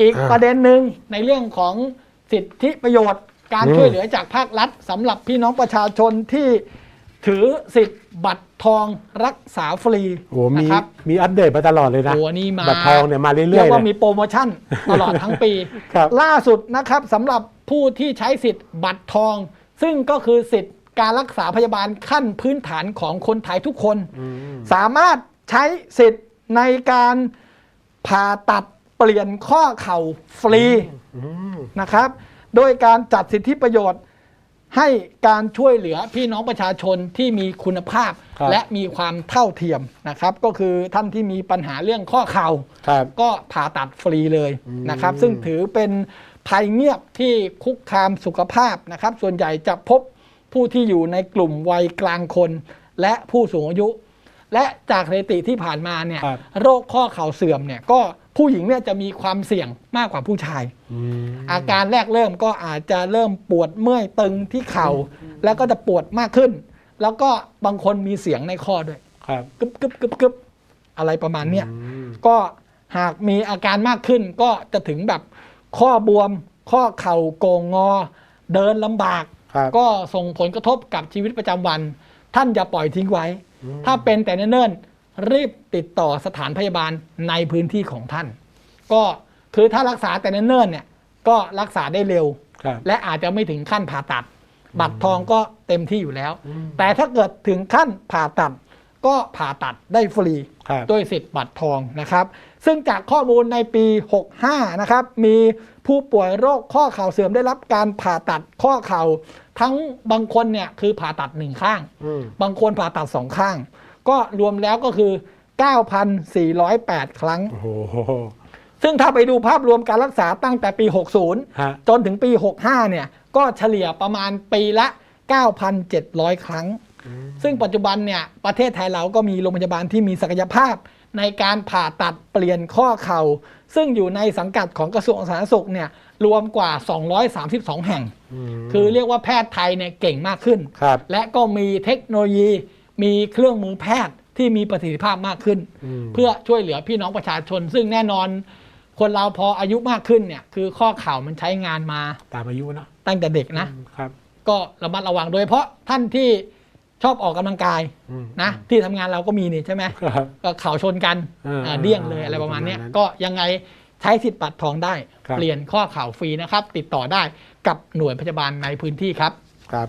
อีกอ่าประเด็นหนึ่งในเรื่องของสิทธิประโยชน์ การอืมช่วยเหลือจากภาครัฐสำหรับพี่น้องประชาชนที่ถือสิทธิ์บัตรทองรักษาฟรีโอ้โหมีนะครับมีอัปเดตมาตลอดเลยนะโอ้นี่มาบัตรทองเนี่ยมาเรื่อยๆเรียกว่าเลยมีโปรโมชั่นตลอดทั้งปี ครับ ล่าสุดนะครับสำหรับผู้ที่ใช้สิทธิ์บัตรทอง ซึ่งก็คือสิทธิ์การรักษาพยาบาลขั้นพื้นฐานของคนไทยทุกคน อืม สามารถใช้สิทธิ์ในการผ่าตัดเปลี่ยนข้อเข่าฟรีอืมนะครับ โดยการจัดสิทธิประโยชน์ ให้การช่วยเหลือพี่น้องประชาชนที่มีคุณภาพครับและมีความเท่าเทียมนะครับ ก็คือท่านที่มีปัญหาเรื่องข้อเข่าครับก็ผ่าตัดฟรีเลยนะครับ ซึ่งถือเป็นภัยเงียบที่คุกคามสุขภาพนะครับ ส่วนใหญ่จะพบผู้ที่อยู่ในกลุ่มวัยกลางคน และผู้สูงอายุ และจากสถิติที่ผ่านมาเนี่ยครับโรคข้อเข่าเสื่อมเนี่ยก็ ผู้หญิงเนี่ยจะมีความเสี่ยงมากกว่าผู้ชายอืมอาการแรกเริ่มก็อาจจะเริ่มปวดเมื่อยตึงที่เข่า แล้วก็จะปวดมากขึ้น แล้วก็บางคนมีเสียงในข้อด้วยครับกึบกึบกึบกึบอะไรประมาณเนี้ยอืมก็หากมีอาการมากขึ้นก็จะถึงแบบข้อบวม ข้อเข่าโกงงอ เดินลำบากครับก็ส่งผลกระทบกับชีวิตประจำวัน ท่านอย่าปล่อยทิ้งไว้ ถ้าเป็นแต่เนิ่นๆ รีบติดต่อสถานพยาบาลในพื้นที่ของท่าน ก็คือถ้ารักษาแต่เนิ่นๆเนี่ยก็รักษาได้เร็ว ครับ และอาจจะไม่ถึงขั้นผ่าตัด บัตรทองก็เต็มที่อยู่แล้ว อืม แต่ถ้าเกิดถึงขั้นผ่าตัด ก็ผ่าตัดได้ฟรี ครับ ด้วยสิทธิ์บัตรทองนะครับ ซึ่งจากข้อมูลในปี 65 นะครับ มีผู้ป่วยโรคข้อเข่าเสื่อมได้รับการผ่าตัดข้อเข่า ทั้งบางคนเนี่ยคือผ่าตัดหนึ่งข้าง อืม บางคนผ่าตัดสองข้าง ก็รวมแล้วก็คือ 9,408 ครั้ง โอ้โห ซึ่งถ้าไปดูภาพรวมการรักษาตั้งแต่ปี60ฮะจนถึงปี 65 เนี่ย ก็เฉลี่ยประมาณปีละ 9,700 ครั้ง ซึ่งปัจจุบันเนี่ย ประเทศไทยเราก็มีโรงพยาบาลที่มีศักยภาพ ในการผ่าตัดเปลี่ยนข้อเข่า ซึ่งอยู่ในสังกัดของกระทรวงสาธารณสุขเนี่ย รวมกว่า 232 แห่งมคือเรียกว่าแพทย์ไทยเนี่ยเก่งมากขึ้น ครับ และก็มีเทคโนโลยี มีเครื่องมือแพทย์ที่มีประสิทธิภาพมากขึ้นมเพื่อช่วยเหลือพี่น้องประชาชน ซึ่งแน่นอนคนเราพออายุมากขึ้นเนี่ย คือข้อเข่ามันใช้งานมาตามอายุเนาะตั้งแต่เด็กนะอืมครับ ก็ระมัดระวังโดยเฉพาะท่านที่ชอบออกกำลังกายอืมนะที่ทำงานเราก็มีนี่ใช่ไหมครับก็เข่าชนกันเออเอ่อเดี้ยงเลยเอออะไรประมาณเนี้ยประมาณนั้นก็ยังไงใช้สิทธิ์บัตรทองได้ครับเปลี่ยนข้อเข่าฟรีนะครับ ติดต่อได้กับหน่วยพยาบาลในพื้นที่ครับครับ